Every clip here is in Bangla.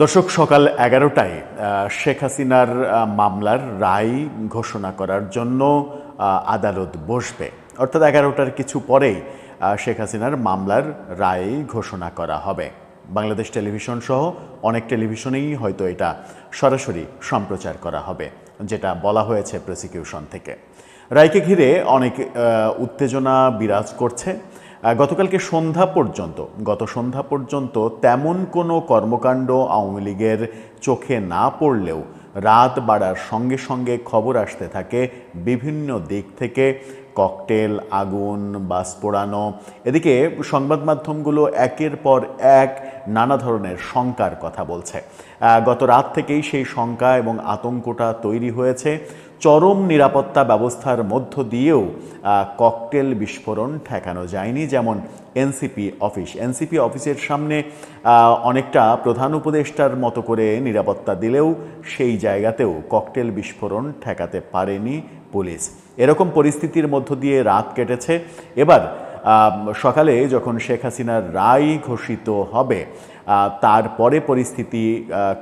দর্শক, সকাল এগারোটায় শেখ হাসিনার মামলার রায় ঘোষণা করার জন্য আদালত বসবে। অর্থাৎ এগারোটার কিছু পরেই শেখ হাসিনার মামলার রায় ঘোষণা করা হবে। বাংলাদেশ টেলিভিশন সহ অনেক টেলিভিশনেই হয়তো এটা সরাসরি সম্প্রচার করা হবে, যেটা বলা হয়েছে প্রসিকিউশন থেকে। রায়কে ঘিরে অনেক উত্তেজনা বিরাজ করছে। গতকালকে সন্ধ্যা পর্যন্ত, গত সন্ধ্যা পর্যন্ত তেমন কোনো কর্মকাণ্ড আওয়ামী লীগের চোখে না পড়লেও রাত বাড়ার সঙ্গে সঙ্গে খবর আসতে থাকে বিভিন্ন দিক থেকে। ককটেল, আগুন, বাস পোড়ানো, এদিকে সংবাদ মাধ্যমগুলো একের পর এক নানা ধরনের শঙ্কার কথা বলছে। গত রাত থেকেই সেই শঙ্কা এবং আতঙ্কটা তৈরি হয়েছে। চরম নিরাপত্তা ব্যবস্থার মধ্য দিয়েও ককটেল বিস্ফোরণ ঠেকানো যায়নি, যেমন এনসিপি অফিস। এনসিপি অফিসের সামনে অনেকটা প্রধান উপদেষ্টার মতো করে নিরাপত্তা দিলেও সেই জায়গাতেও ককটেল বিস্ফোরণ ঠেকাতে পারেনি পুলিশ। এরকম পরিস্থিতির মধ্য দিয়ে রাত কেটেছে। এবার সকালে যখন শেখ হাসিনার রায় ঘোষিত হবে তারপরে পরিস্থিতি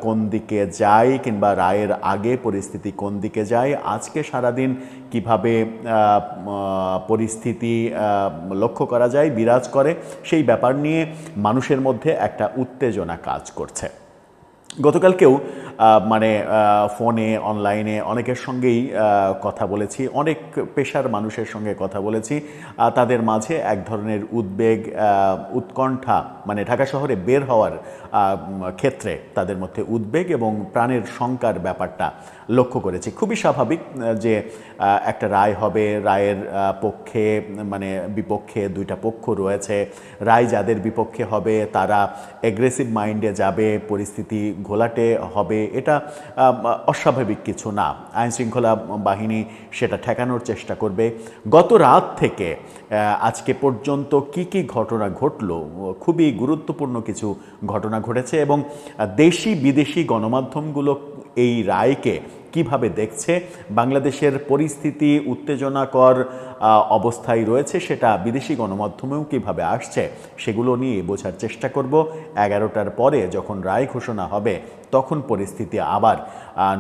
কোন দিকে যায় কিংবা রায়ের আগে পরিস্থিতি কোন দিকে যায়, আজকে সারাদিন কীভাবে পরিস্থিতি লক্ষ্য করা যায়, বিরাজ করে, সেই ব্যাপার নিয়ে মানুষের মধ্যে একটা উত্তেজনা কাজ করছে। গতকালকেও মানে ফোনে, অনলাইনে অনেকের সঙ্গেই কথা বলেছি। অনেক পেশার মানুষের সঙ্গে কথা বলেছি। তাদের মাঝে এক ধরনের উদ্বেগ উৎকণ্ঠা মানে ঢাকা শহরে বের হওয়ার ক্ষেত্রে তাদের মধ্যে উদ্বেগ এবং প্রাণের শঙ্কার ব্যাপারটা লক্ষ্য করেছি। খুবই স্বাভাবিক যে একটা রায় হবে, রায়ের পক্ষে মানে বিপক্ষে দুইটা পক্ষ রয়েছে। রায় যাদের বিপক্ষে হবে, তারা এগ্রেসিভ মাইন্ডে যাবে, পরিস্থিতি ঘোলাটে হবে, এটা অস্বাভাবিক কিছু না। আইন শৃঙ্খলা বাহিনী সেটা ঠেকানোর চেষ্টা করবে। গত রাত থেকে আজকে পর্যন্ত কি কি ঘটনা ঘটলো, খুবই গুরুত্বপূর্ণ কিছু ঘটনা ঘটেছে এবং দেশি বিদেশি গণমাধ্যমগুলো এই রায়কে কীভাবে দেখছে, বাংলাদেশের পরিস্থিতি উত্তেজনাকর অবস্থায় রয়েছে সেটা বিদেশি গণমাধ্যমেও কীভাবে আসছে সেগুলো নিয়ে বোঝার চেষ্টা করব। এগারোটার পরে যখন রায় ঘোষণা হবে, তখন পরিস্থিতি আবার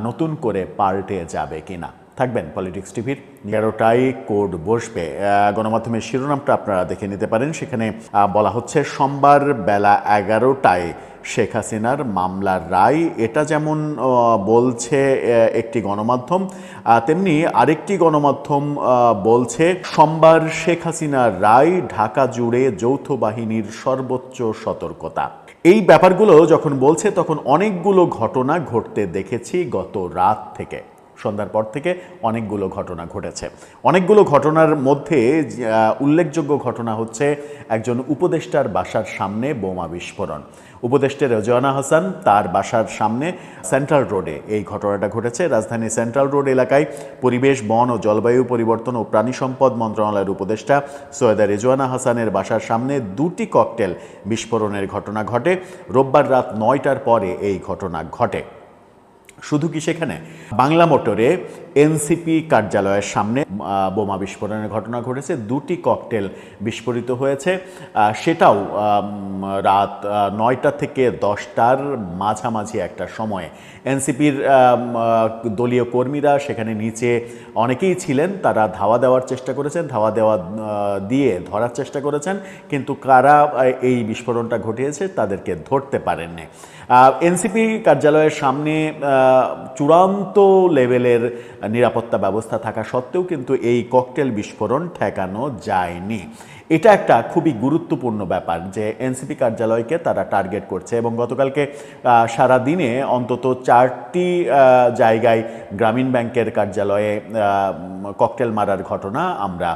নতুন করে পাল্টে যাবে কিনা। থাকবেন পলিটিক্স টিভির এগারোটায় কোড বসবে। গণমাধ্যমের শিরোনামটা আপনারা দেখে নিতে পারেন। সেখানে বলা হচ্ছে, সোমবার বেলা এগারোটায় শেখ হাসিনার মামলার রায়। এটা যেমন বলছে একটি গণমাধ্যম তেমনি আরেকটি গণমাধ্যম বলছে, সোমবার শেখ হাসিনার রায় ঢাকা জুড়ে যৌথ বাহিনীর সর্বোচ্চ সতর্কতা। এই ব্যাপারগুলো যখন বলছে, তখন অনেকগুলো ঘটনা ঘটতে দেখেছি গত রাত থেকে। সন্ধ্যার পর থেকে অনেকগুলো ঘটনা ঘটেছে। অনেকগুলো ঘটনার মধ্যে উল্লেখযোগ্য ঘটনা হচ্ছে একজন উপদেষ্টার বাসার সামনে বোমা বিস্ফোরণ। উপদেষ্টা রেজওয়ানা হাসান তার বাসার সামনে সেন্ট্রাল রোডে এই ঘটনাটা ঘটেছে। রাজধানী সেন্ট্রাল রোড এলাকায় পরিবেশ, বন ও জলবায়ু পরিবর্তন ও প্রাণী সম্পদ মন্ত্রণালয়ের উপদেষ্টা সৈয়দা রেজওয়ানা হাসানের বাসার সামনে দুটি ককটেল বিস্ফোরণের ঘটনা ঘটে। রোববার রাত নয়টার পরে এই ঘটনা ঘটে। শুধু কি সেখানে? বাংলা মোটরে এনসিপি কার্যালয়ের সামনে বোমা বিস্ফোরণের ঘটনা ঘটেছে। দুটি ককটেল বিস্ফোরিত হয়েছে। সেটাও রাত নয়টা থেকে দশটার মাঝামাঝি একটা সময়ে এনসিপির দলীয় কর্মীরা সেখানে নিচে অনেকেই ছিলেন। তারা ধাওয়া দেওয়ার চেষ্টা করেছেন, ধাওয়া দেওয়া দিয়ে ধরার চেষ্টা করেছেন। কিন্তু কারা এই বিস্ফোরণটা ঘটিয়েছে তাদেরকে ধরতে পারেননি। এনসিপি কার্যালয়ের সামনে চূড়ান্ত লেভেলের নিরাপত্তা ব্যবস্থা থাকা সত্ত্বেও কিন্তু এই ককটেল বিস্ফোরণ ঠেকানো যায়নি। এটা একটা খুবই গুরুত্বপূর্ণ ব্যাপার যে এনসিপি কার্যালয়কে তারা টার্গেট করছে এবং গতকালকে সারা দিনে অন্তত চারটি জায়গায় গ্রামীণ ব্যাংকের কার্যালয়ে ককটেল মারার ঘটনা আমরা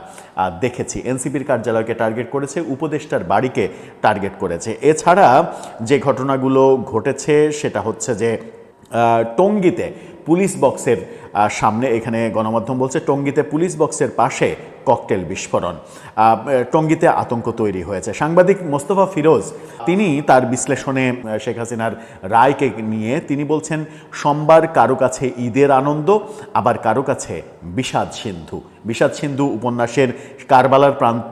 দেখেছি। এনসিপির কার্যালয়কে টার্গেট করেছে, উপদেষ্টার বাড়িকে টার্গেট করেছে। এছাড়া যে ঘটনাগুলো ঘটেছে সেটা হচ্ছে যে টঙ্গীতে পুলিশ বক্সের সামনে এখানে গণমাধ্যম বলছে, টঙ্গীতে পুলিশ বক্সের পাশে ককটেল বিস্ফোরণ। টঙ্গীতে আতঙ্ক তৈরি হয়েছে। সাংবাদিক মোস্তফা ফিরোজ, তিনি তার বিশ্লেষণে শেখ হাসিনার রায়কে নিয়ে তিনি বলছেন, সোমবার কারও কাছে ঈদের আনন্দ, আবার কারও কাছে বিষাদ সিন্ধু। বিষাদ সিন্ধু উপন্যাসের কারবালার প্রান্ত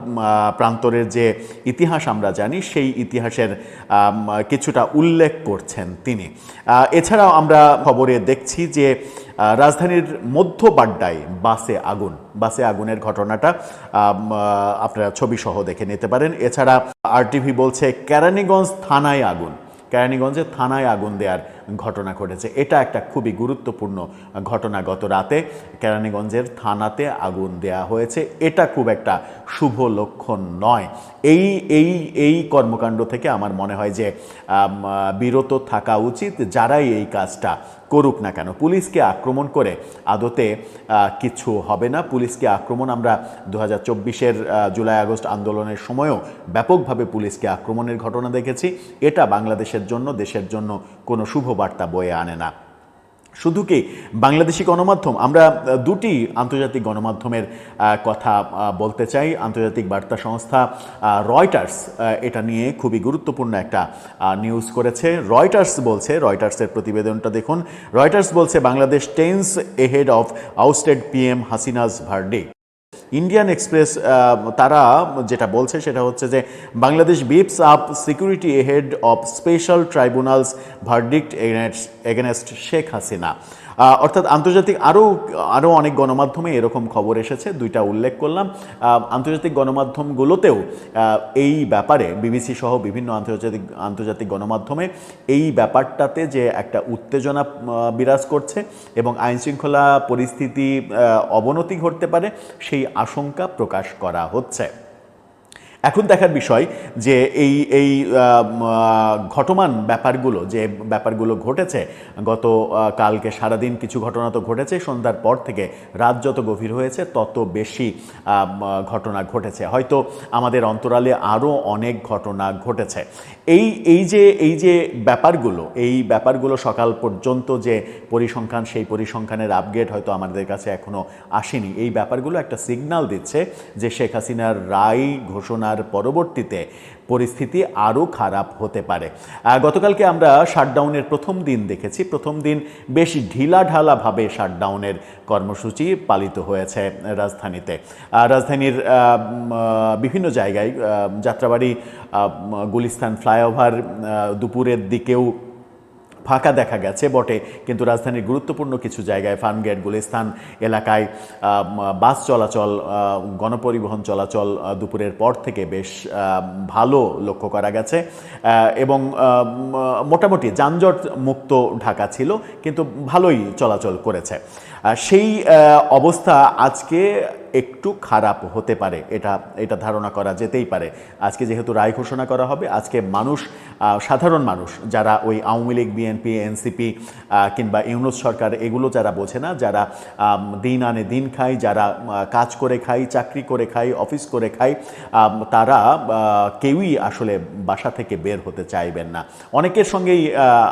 প্রান্তরের যে ইতিহাস আমরা জানি, সেই ইতিহাসের কিছুটা উল্লেখ করছেন তিনি। এছাড়াও আমরা খবরে দেখছি যে রাজধানীর মধ্য বাড্ডায় বাসে আগুন, বাসে আগুনের ঘটনাটা আপনারা ছবি সহ দেখে নিতে পারেন। এছাড়া আরটিভি বলছে, কেরানীগঞ্জ থানায় আগুন, কেরানীগঞ্জে থানায় আগুন দেওয়ার ঘটনা ঘটেছে। এটা একটা খুবই গুরুত্বপূর্ণ ঘটনা। গত রাতে কেরানীগঞ্জের থানাতে আগুন দেয়া হয়েছে। এটা খুব একটা শুভ লক্ষণ নয়। এই এই এই কর্মকাণ্ড থেকে আমার মনে হয় যে বিরত থাকা উচিত। যারাই এই কাজটা করুক না কেন, পুলিশকে আক্রমণ করে আদতে কিছু হবে না। পুলিশকে আক্রমণ আমরা দু হাজার জুলাই আগস্ট আন্দোলনের সময়ও ব্যাপকভাবে পুলিশকে আক্রমণের ঘটনা দেখেছি। এটা বাংলাদেশের জন্য, দেশের জন্য কোনো শুভ বার্তা বয়ে আনে না। শুধু কি বাংলাদেশি গণমাধ্যম? আমরা দুটি আন্তর্জাতিক গণমাধ্যমের কথা বলতে চাই। আন্তর্জাতিক বার্তা সংস্থা রয়টার্স এটা নিয়ে খুবই গুরুত্বপূর্ণ একটা নিউজ করেছে। রয়টার্স বলছে, রয়টার্সের প্রতিবেদনটা দেখুন। রয়টার্স বলছে, Bangladesh tense ahead of ousted PM Hasina's verdict Indian Express তারা যেটা বলছে সেটা হচ্ছে যে Bangladesh beefs up security head of special tribunals verdict against Sheikh Hasina. অর্থাৎ আন্তর্জাতিক আরও আরও অনেক গণমাধ্যমে এরকম খবর এসেছে, দুইটা উল্লেখ করলাম। আন্তর্জাতিক গণমাধ্যমগুলোতেও এই ব্যাপারে, বিবিসি সহ বিভিন্ন আন্তর্জাতিক আন্তর্জাতিক গণমাধ্যমে এই ব্যাপারটাতে যে একটা উত্তেজনা বিরাজ করছে এবং আইনশৃঙ্খলা পরিস্থিতি অবনতি ঘটতে পারে, সেই আশঙ্কা প্রকাশ করা হচ্ছে। এখন দেখার বিষয় যে এই এই ঘটমান ব্যাপারগুলো, যে ব্যাপারগুলো ঘটেছে, গত কালকে সারাদিন কিছু ঘটনা তো ঘটেছে, সন্ধ্যার পর থেকে রাত যত গভীর হয়েছে, তত বেশি ঘটনা ঘটেছে। হয়তো আমাদের অন্তরালে আরও অনেক ঘটনা ঘটেছে। এই এই যে এই যে ব্যাপারগুলো, এই ব্যাপারগুলো সকাল পর্যন্ত যে পরিসংখ্যান, সেই পরিসংখ্যানের আপগ্রেড হয়তো আমাদের কাছে এখনও আসেনি। এই ব্যাপারগুলো একটা সিগন্যাল দিচ্ছে যে শেখ হাসিনার রায় ঘোষণার পরবর্তীতে পরিস্থিতি আরও খারাপ হতে পারে। গতকালকে আমরা শাটডাউনের প্রথম দিন দেখেছি। প্রথম দিন বেশ ঢিলাঢালাভাবে শাটডাউনের কর্মসূচি পালিত হয়েছে রাজধানীতে। রাজধানীর বিভিন্ন জায়গায় যাত্রাবাড়ি গুলিস্তান ফ্লাইওভার দুপুরের দিকেও ফাঁকা দেখা গেছে বটে। কিন্তু রাজধানীর গুরুত্বপূর্ণ কিছু জায়গায় ফার্মগেট, গুলিস্তান এলাকায় বাস চলাচল গণপরিবহন চলাচল দুপুরের পর থেকে বেশ ভালো লক্ষ্য করা গেছে। এবং মোটামুটি যানজট মুক্ত ঢাকা ছিল, কিন্তু ভালোই চলাচল করেছে। সেই অবস্থা আজকে একটু খারাপ হতে পারে, এটা এটা ধারণা করা যেতেই পারে। আজকে যেহেতু রায় ঘোষণা করা হবে, আজকে মানুষ সাধারণ মানুষ যারা ওই আওয়ামী লীগ, বিএনপি, এনসিপি কিংবা ইউনুস সরকার, এগুলো যারা বোঝে না, যারা দিন আনে দিন খায়, যারা কাজ করে খায়, চাকরি করে খায়, অফিস করে খায় তারা কেউই আসলে বাসা থেকে বের হতে চাইবেন না। অনেকের সঙ্গেই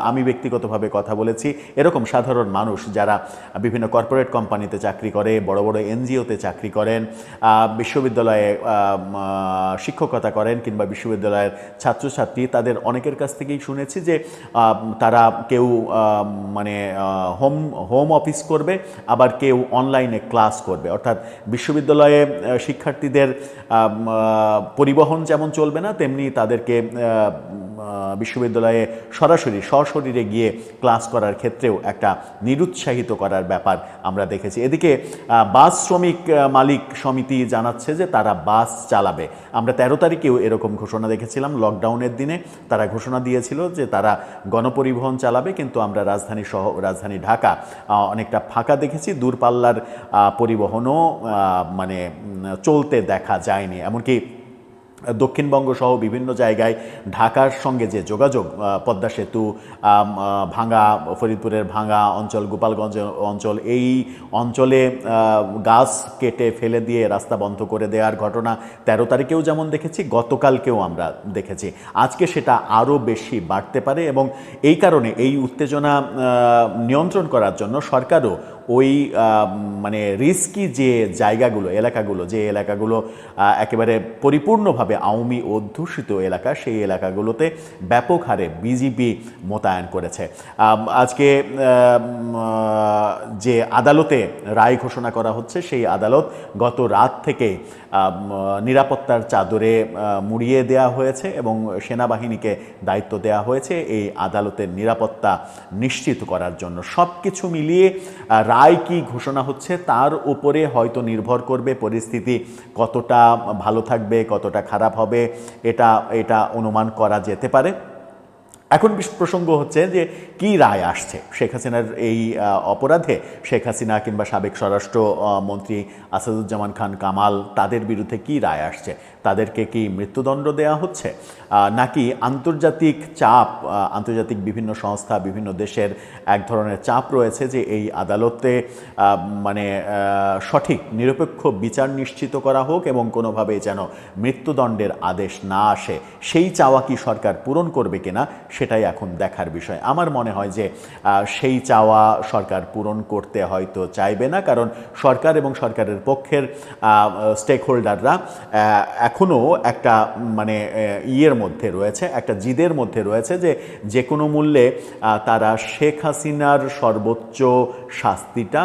আমি ব্যক্তিগতভাবে কথা বলেছি। এরকম সাধারণ মানুষ যারা বিভিন্ন কর্পোরেট কোম্পানিতে চাকরি করে, বড় বড় এনজিওতে চাকরি করেন বিশ্ববিদ্যালয়ে শিক্ষকতা করেন কিংবা বিশ্ববিদ্যালয়ের ছাত্রছাত্রী, তাদের অনেকের কাছ থেকেই শুনেছি যে তারা কেউ মানে হোম হোম অফিস করবে, আবার কেউ অনলাইনে ক্লাস করবে। অর্থাৎ বিশ্ববিদ্যালয়ে শিক্ষার্থীদের পরিবহন যেমন চলবে না, তেমনি তাদেরকে বিশ্ববিদ্যালয়ে সরাসরি সশরীরে গিয়ে ক্লাস করার ক্ষেত্রেও একটা নিরুৎসাহিত করার ব্যাপার আমরা দেখেছি। এদিকে বাস শ্রমিক মালিক সমিতি জানাচ্ছে যে তারা বাস চালাবে। আমরা তেরো তারিখেও এরকম ঘোষণা দেখেছিলাম। লকডাউনের দিনে তারা ঘোষণা দিয়েছিল যে তারা গণপরিবহন চালাবে, কিন্তু আমরা রাজধানী সহ, রাজধানী ঢাকা অনেকটা ফাঁকা দেখেছি। দূরপাল্লার পরিবহনও মানে চলতে দেখা যায়নি। এমনকি দক্ষিণবঙ্গ সহ বিভিন্ন জায়গায় ঢাকার সঙ্গে যে যোগাযোগ পদ্মা সেতু ভাঙ্গা, ফরিদপুরের ভাঙ্গা অঞ্চল, গোপালগঞ্জ অঞ্চল, এই অঞ্চলে গাছ কেটে ফেলে দিয়ে রাস্তা বন্ধ করে দেওয়ার ঘটনা তেরো তারিখেও যেমন দেখেছি, গতকালকেও আমরা দেখেছি। আজকে সেটা আরও বেশি বাড়তে পারে এবং এই কারণে এই উত্তেজনা নিয়ন্ত্রণ করার জন্য সরকারও ওই মানে রিস্কি যে জায়গাগুলো, এলাকাগুলো, যে এলাকাগুলো একেবারে পরিপূর্ণভাবে আওয়ামী অধ্যুষিত এলাকা, সেই এলাকাগুলোতে ব্যাপক হারে বিজিবি মোতায়েন করেছে। আজকে যে আদালতে রায় ঘোষণা করা হচ্ছে, সেই আদালত গত রাত থেকে নিরাপত্তার চাদরে মুড়িয়ে দেওয়া হয়েছে এবং সেনাবাহিনীকে দায়িত্ব দেওয়া হয়েছে এই আদালতের নিরাপত্তা নিশ্চিত করার জন্য। সব কিছু মিলিয়ে রায় কি ঘোষণা হচ্ছে তার উপরে হয়তো নির্ভর করবে পরিস্থিতি, কতটা ভালো থাকবে, কতটা খারাপ হবে, এটা এটা অনুমান করা যেতে পারে। এখন প্রসঙ্গ হচ্ছে যে কি রায় আসছে? শেখ হাসিনার এই অপরাধে শেখ হাসিনা কিংবা সাবেক স্বরাষ্ট্র মন্ত্রী আসাদুজ্জামান খান কামাল তাদের বিরুদ্ধে কি রায় আসছে? তাদেরকে কি মৃত্যুদণ্ড দেয়া হচ্ছে? নাকি আন্তর্জাতিক চাপ আন্তর্জাতিক বিভিন্ন সংস্থা, বিভিন্ন দেশের এক ধরনের চাপ রয়েছে যে এই আদালতে মানে সঠিক, নিরপেক্ষ বিচার নিশ্চিত করা হোক এবং কোনোভাবে যেন মৃত্যুদণ্ডের আদেশ না আসে, সেই চাওয়া কি সরকার পূরণ করবে কিনা সেটাই এখন দেখার বিষয়। আমার মনে হয় যে সেই চাওয়া সরকার পূরণ করতে হয়তো চাইবে না, কারণ সরকার এবং সরকারের পক্ষের স্টেক হোল্ডাররা এখনও একটা মানে ইয়ের মধ্যে রয়েছে, একটা জিদের মধ্যে রয়েছে যে যে কোনো মূল্যে তারা শেখ হাসিনার সর্বোচ্চ শাস্তিটা